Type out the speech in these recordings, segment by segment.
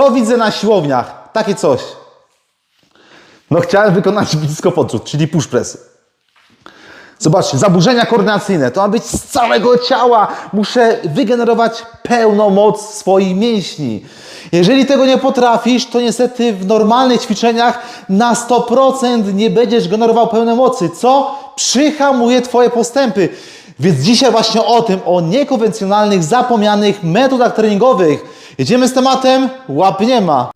Co widzę na siłowniach? Takie coś. No chciałem wykonać blisko podrzut, czyli push press. Zobaczcie, zaburzenia koordynacyjne. To ma być z całego ciała. Muszę wygenerować pełną moc swoich mięśni. Jeżeli tego nie potrafisz, to niestety w normalnych ćwiczeniach na 100% nie będziesz generował pełnej mocy, co przyhamuje Twoje postępy. Więc dzisiaj właśnie o tym, o niekonwencjonalnych, zapomnianych metodach treningowych. Jedziemy z tematem, łap nie ma.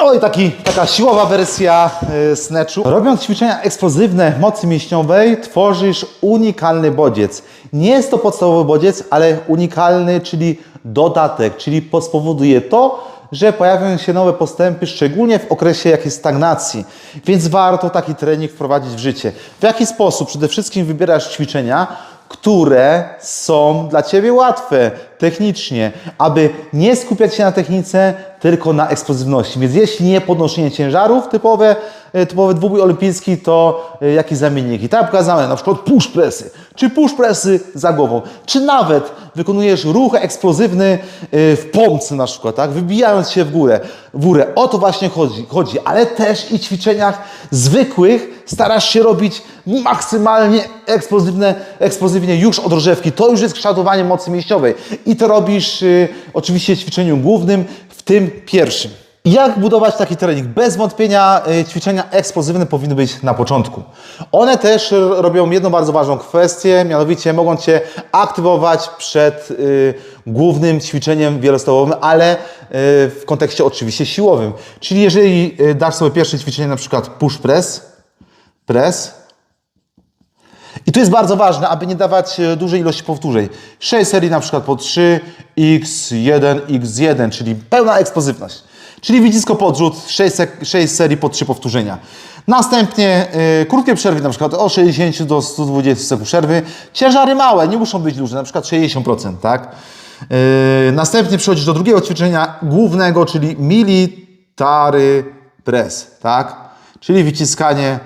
Oj, taki, taka siłowa wersja y, snatchu. Robiąc ćwiczenia eksplozywne mocy mięśniowej, tworzysz unikalny bodziec. Nie jest to podstawowy bodziec, ale unikalny, czyli dodatek, czyli spowoduje to, że pojawią się nowe postępy, szczególnie w okresie jakiejś stagnacji. Więc warto taki trening wprowadzić w życie. W jaki sposób? Przede wszystkim wybierasz ćwiczenia, które są dla Ciebie łatwe technicznie, aby nie skupiać się na technice, tylko na eksplozywności. Więc jeśli nie podnoszenie ciężarów typowe, e, typowy dwubój olimpijski, to e, jakieś zamienniki. Tak pokazane, na przykład push pressy, czy push pressy za głową, czy nawet wykonujesz ruch eksplozywny e, w pompce na przykład, tak? wybijając się w górę. W górę. O to właśnie chodzi, chodzi. Ale też i ćwiczeniach zwykłych starasz się robić maksymalnie eksplozywne, eksplozywnie już od rozrzewki. To już jest kształtowanie mocy mięśniowej. I to robisz y, oczywiście w ćwiczeniu głównym, w tym pierwszym. Jak budować taki trening? Bez wątpienia y, ćwiczenia eksplozywne powinny być na początku. One też robią jedną bardzo ważną kwestię, mianowicie mogą Cię aktywować przed y, głównym ćwiczeniem wielostopowym, ale y, w kontekście oczywiście siłowym. Czyli jeżeli y, dasz sobie pierwsze ćwiczenie, na przykład push press, press, i tu jest bardzo ważne, aby nie dawać e, dużej ilości powtórzeń. 6 serii na przykład po 3, x1, x1, czyli pełna eksplozywność. Czyli widzisko podrzut, 6, sek- 6 serii po 3 powtórzenia. Następnie y, krótkie przerwy, na przykład od 60 do 120 sekund przerwy. Ciężary małe, nie muszą być duże, na przykład 60%, tak? Y, następnie przechodzisz do drugiego ćwiczenia głównego, czyli military press, tak? Czyli wyciskanie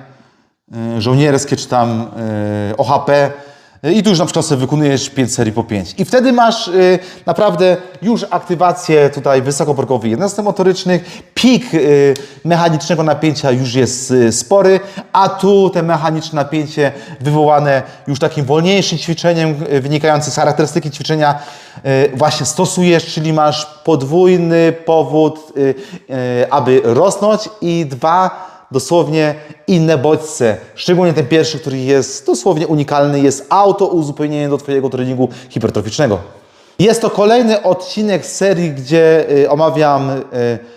żołnierskie czy tam y, OHP y, i tu już na przykład sobie wykonujesz 5 serii po 5. I wtedy masz naprawdę już aktywację tutaj wysokoprogowych jednostek motorycznych, pik mechanicznego napięcia już jest spory, a tu te mechaniczne napięcie wywołane już takim wolniejszym ćwiczeniem wynikające z charakterystyki ćwiczenia właśnie stosujesz, czyli masz podwójny powód, aby rosnąć i dwa dosłownie inne bodźce. Szczególnie ten pierwszy, który jest dosłownie unikalny, jest auto uzupełnienie do Twojego treningu hipertroficznego. Jest to kolejny odcinek serii, gdzie y, omawiam y,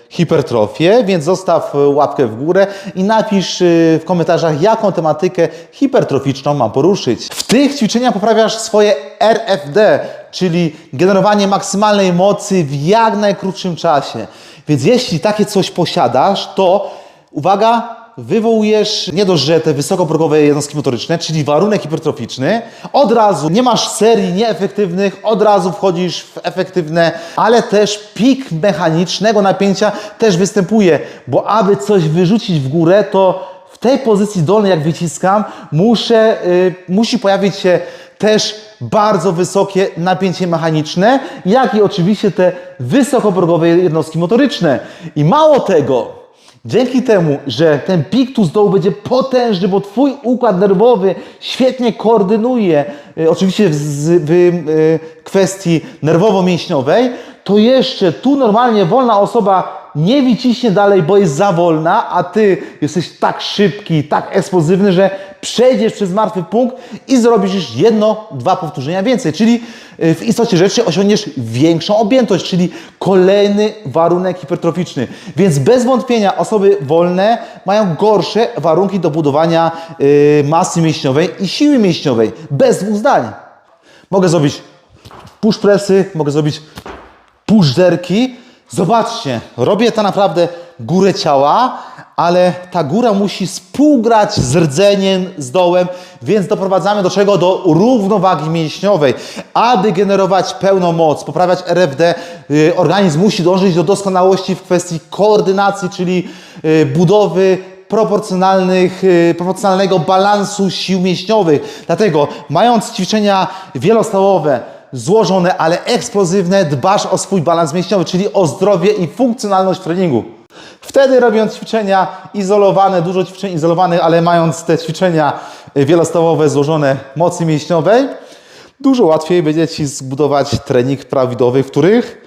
hipertrofię, więc zostaw łapkę w górę i napisz y, w komentarzach, jaką tematykę hipertroficzną mam poruszyć. W tych ćwiczeniach poprawiasz swoje RFD, czyli generowanie maksymalnej mocy w jak najkrótszym czasie. Więc jeśli takie coś posiadasz, to uwaga, wywołujesz nie dość, że te wysokoprogowe jednostki motoryczne, czyli warunek hipertroficzny, od razu nie masz serii nieefektywnych, od razu wchodzisz w efektywne, ale też pik mechanicznego napięcia też występuje, bo aby coś wyrzucić w górę, to w tej pozycji dolnej, jak wyciskam, muszę, y, musi pojawić się też bardzo wysokie napięcie mechaniczne, jak i oczywiście te wysokoprogowe jednostki motoryczne. I mało tego, Dzięki temu, że ten pik tu z dołu będzie potężny, bo Twój układ nerwowy świetnie koordynuje, e, oczywiście w, z- w e, kwestii nerwowo-mięśniowej, to jeszcze tu normalnie wolna osoba nie wyciśnie dalej, bo jest za wolna, a Ty jesteś tak szybki, tak eksplozywny, że przejdziesz przez martwy punkt i zrobisz już jedno, dwa powtórzenia więcej. Czyli y, w istocie rzeczy osiągniesz większą objętość, czyli kolejny warunek hipertroficzny. Więc bez wątpienia osoby wolne mają gorsze warunki do budowania y, masy mięśniowej i siły mięśniowej. Bez dwóch zdań. Mogę zrobić push pressy, mogę zrobić puszderki. Zobaczcie, robię to naprawdę górę ciała, ale ta góra musi współgrać z rdzeniem, z dołem, więc doprowadzamy do czego? Do równowagi mięśniowej. Aby generować pełną moc, poprawiać RFD, y, organizm musi dążyć do doskonałości w kwestii koordynacji, czyli y, budowy proporcjonalnych, y, proporcjonalnego balansu sił mięśniowych. Dlatego mając ćwiczenia wielostałowe, złożone, ale eksplozywne, dbasz o swój balans mięśniowy, czyli o zdrowie i funkcjonalność treningu. Wtedy robiąc ćwiczenia izolowane, dużo ćwiczeń izolowanych, ale mając te ćwiczenia y, wielostawowe złożone mocy mięśniowej, dużo łatwiej będzie Ci zbudować trening prawidłowy, w których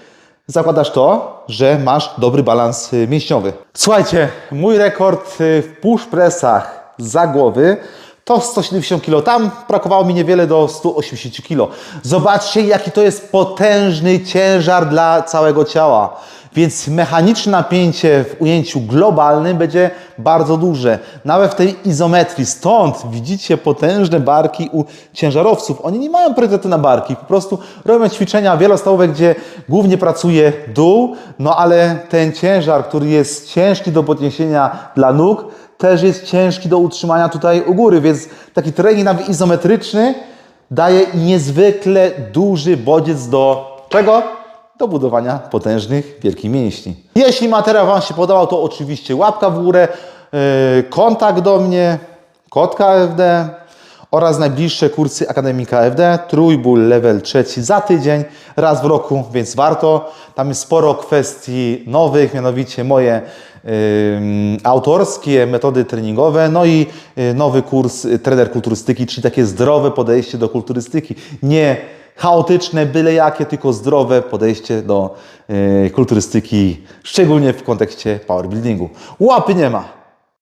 zakładasz to, że masz dobry balans y, mięśniowy. Słuchajcie, mój rekord y, w push pressach za głowy to 170 kg. Tam brakowało mi niewiele do 180 kg. Zobaczcie, jaki to jest potężny ciężar dla całego ciała. Więc mechaniczne napięcie w ujęciu globalnym będzie bardzo duże. Nawet w tej izometrii. Stąd widzicie potężne barki u ciężarowców. Oni nie mają priorytetu na barki. Po prostu robią ćwiczenia wielostawowe, gdzie głównie pracuje dół, no ale ten ciężar, który jest ciężki do podniesienia dla nóg, też jest ciężki do utrzymania tutaj u góry, więc taki trening nawet izometryczny daje niezwykle duży bodziec do czego? Do budowania potężnych, wielkich mięśni. Jeśli materiał Wam się podobał, to oczywiście łapka w górę, yy, kontakt do mnie, kotka FD oraz najbliższe kursy Akademika FD, trójból level trzeci za tydzień, raz w roku, więc warto. Tam jest sporo kwestii nowych, mianowicie moje ym, autorskie metody treningowe, no i y, nowy kurs y, trener kulturystyki, czyli takie zdrowe podejście do kulturystyki. Nie chaotyczne, byle jakie, tylko zdrowe podejście do y, kulturystyki, szczególnie w kontekście powerbuildingu. Łapy nie ma.